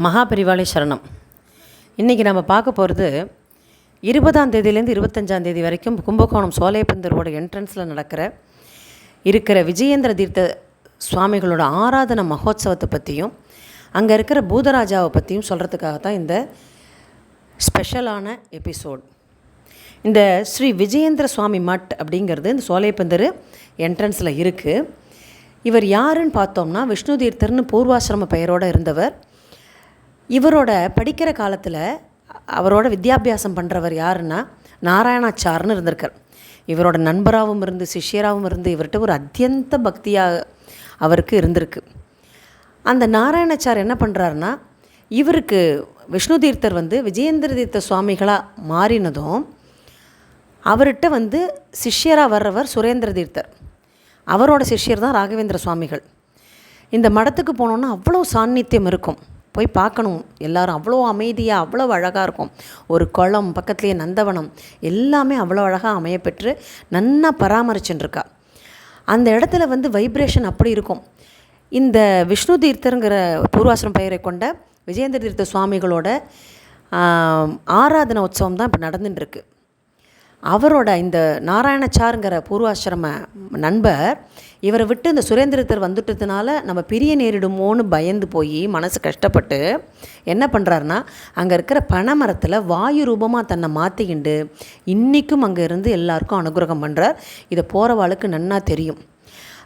மகாபரிவாளை சரணம். இன்றைக்கி நம்ம பார்க்க போகிறது இருபதாம் தேதியிலேருந்து இருபத்தஞ்சாம் தேதி வரைக்கும் கும்பகோணம் சோலைப்பந்தரோட என்ட்ரன்ஸில் நடக்கிற இருக்கிற விஜயேந்திர தீர்த்த சுவாமிகளோட ஆராதனை மகோத்சவத்தை பற்றியும் அங்கே இருக்கிற பூதராஜாவை பற்றியும் சொல்கிறதுக்காக தான் இந்த ஸ்பெஷலான எபிசோட் இந்த ஸ்ரீ விஜயேந்திர சுவாமி மட் அப்படிங்கிறது இந்த சோலைப்பந்தர் என்ட்ரன்ஸில் இருக்குது இவர் யாருன்னு பார்த்தோம்னா விஷ்ணு தீர்த்தர்னு பூர்வாசிரம பெயரோடு இருந்தவர் இவரோட படிக்கிற காலத்தில் அவரோட வித்யாபியாசம் பண்ணுறவர் யாருன்னா நாராயணாச்சார்னு இருந்திருக்கார். இவரோட நண்பராகவும் இருந்து சிஷ்யராகவும் இருந்து இவர்கிட்ட ஒரு அத்தியந்த பக்தியாக அவருக்கு இருந்திருக்கு. அந்த நாராயணாச்சார் என்ன பண்ணுறாருன்னா இவருக்கு விஷ்ணு தீர்த்தர் வந்து விஜயேந்திர தீர்த்த சுவாமிகளாக மாறினதும் அவர்கிட்ட வந்து சிஷ்யராக வர்றவர் சுரேந்திர தீர்த்தர். அவரோட சிஷ்யர் தான் ராகவேந்திர சுவாமிகள். இந்த மடத்துக்கு போனோன்னா அவ்வளோ சாநித்தியம் இருக்கும். போய் பார்க்கணும். எல்லாரும் அவ்வளோ அமைதியாக அவ்வளோ அழகாக இருக்கும். ஒரு குளம் பக்கத்துலேயே நந்தவனம் எல்லாமே அவ்வளோ அழகாக அமையப்பெற்று நன்னா பராமரிச்சுட்டுருக்கா அந்த இடத்துல வந்து வைப்ரேஷன் அப்படி இருக்கும். இந்த விஷ்ணு தீர்த்தருங்கிற பூர்வாசிரம் பெயரை கொண்ட விஜயேந்திர தீர்த்த சுவாமிகளோட ஆராதனை உற்சவம் தான் இப்போ நடந்துட்டுருக்கு அவரோட இந்த நாராயணச்சாருங்கிற பூர்வாசிரம நண்பர் இவரை விட்டு இந்த சுரேந்திரத்தர் வந்துட்டதுனால நம்ம பிரிய நேரிடுமோன்னு பயந்து போய் மனசு கஷ்டப்பட்டு என்ன பண்ணுறாருனா அங்கே இருக்கிற பனைமரத்தில் வாயு ரூபமாக தன்னை மாற்றிக்கிண்டு இன்றைக்கும் அங்கே இருந்து எல்லாருக்கும் அனுகிரகம் பண்ணுறார் இதை போகிறவாளுக்கு நன்னா தெரியும்.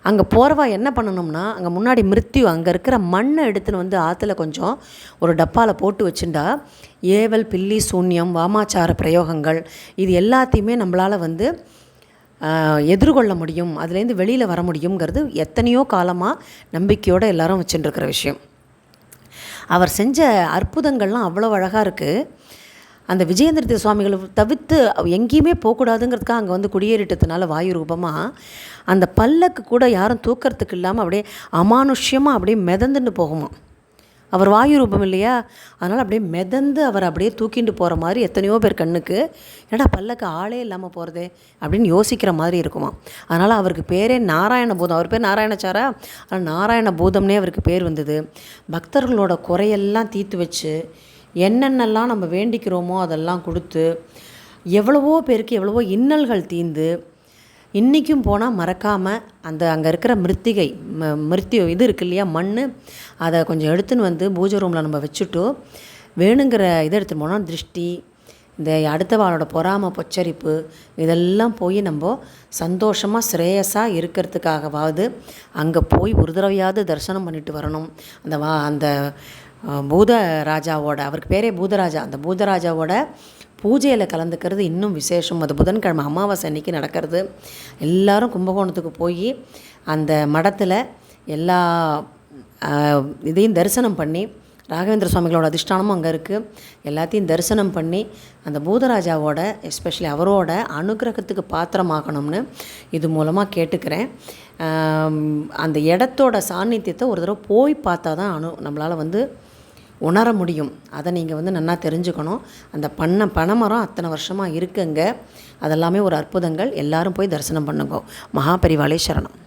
அங்கே போகிறவா என்ன பண்ணணும்னா அங்கே முன்னாடி மிருத்யு அங்கே இருக்கிற மண்ணை எடுத்துன்னு வந்து ஆற்றுல கொஞ்சம் ஒரு டப்பாவில் போட்டு வச்சுட்டா ஏவல் பில்லி சூன்யம் வாமாச்சார பிரயோகங்கள் இது எல்லாத்தையுமே நம்மளால் வந்து எதிர்கொள்ள முடியும் அதுலேருந்து வெளியில் வர முடியுங்கிறது எத்தனையோ காலமாக நம்பிக்கையோடு எல்லாரும் வச்சுட்டுருக்கிற விஷயம். அவர் செஞ்ச அற்புதங்கள்லாம் அவ்வளோ அழகாக இருக்குது அந்த விஜயேந்திர சுவாமிகளை தவிர்த்து எங்கேயுமே போகக்கூடாதுங்கிறதுக்காக அங்கே வந்து குடியேறிட்டதுனால வாயு ரூபமாக அந்த பல்லக்கு கூட யாரும் தூக்கிறதுக்கு இல்லாமல் அப்படியே அமானுஷ்யமாக அப்படியே மிதந்துன்னு போகுமா அவர் வாயு ரூபம் இல்லையா? அதனால் அப்படியே மிதந்து அவர் அப்படியே தூக்கிட்டு போகிற மாதிரி எத்தனையோ பேர் கண்ணுக்கு ஏடா பல்லக்கு ஆளே இல்லாமல் போகிறதே அப்படின்னு யோசிக்கிற மாதிரி இருக்குமா அதனால் அவருக்கு பேரே நாராயண பூதம். அவர் பேர் நாராயணச்சாரா? ஆனால் நாராயண பூதம்னே அவருக்கு பேர் வந்தது. பக்தர்களோட குறையெல்லாம் தீர்த்து வச்சு என்னென்னலாம் நம்ம வேண்டிக்கிறோமோ அதெல்லாம் கொடுத்து எவ்வளவோ பேருக்கு எவ்வளவோ இன்னல்கள் தீந்து இன்றைக்கும் போனால் மறக்காமல் அந்த அங்கே இருக்கிற மிருத்திகை ம மிருத்தி இது இருக்கு இல்லையா மண் அதை கொஞ்சம் எடுத்துன்னு வந்து பூஜை ரூமில் நம்ம வச்சுட்டு வேணுங்கிற இதை எடுத்துகிட்டு போனால் திருஷ்டி இந்த அடுத்தவாளோட பொறாம பொச்சரிப்பு இதெல்லாம் போய் நம்ம சந்தோஷமாக ஸ்ரேயஸாக இருக்கிறதுக்காகவாவது அங்கே போய் ஒரு தடவையாவது தரிசனம் பண்ணிட்டு வரணும். அந்த வா அந்த பூத ராஜாவோட அவருக்கு பேரே பூதராஜா அந்த பூதராஜாவோட பூஜையில் கலந்துக்கிறது இன்னும் விசேஷம். அது புதன்கிழமை அமாவாசை அன்றைக்கி நடக்கிறது. எல்லோரும் கும்பகோணத்துக்கு போய் அந்த மடத்தில் எல்லா இதையும் தரிசனம் பண்ணி ராகவேந்திர சுவாமிகளோட அதிஷ்டானமும் அங்கே இருக்குது எல்லாத்தையும் தரிசனம் பண்ணி அந்த பூதராஜாவோட எஸ்பெஷலி அவரோட அனுகிரகத்துக்கு பாத்திரமாகணும்னு இது மூலமாக கேட்டுக்கிறேன். அந்த இடத்தோட சாநித்தியத்தை ஒரு தடவை போய் பார்த்தா தான் அனு நம்மளால் வந்து உணர முடியும். அதை நீங்கள் வந்து நல்லா தெரிஞ்சுக்கணும். அந்த பண்ண பனைமரம் அத்தனை வருஷமாக இருக்குங்க. அதெல்லாமே ஒரு அற்புதங்கள். எல்லாரும் போய் தரிசனம் பண்ணுங்க. மகாபரிவாலே சரணம்.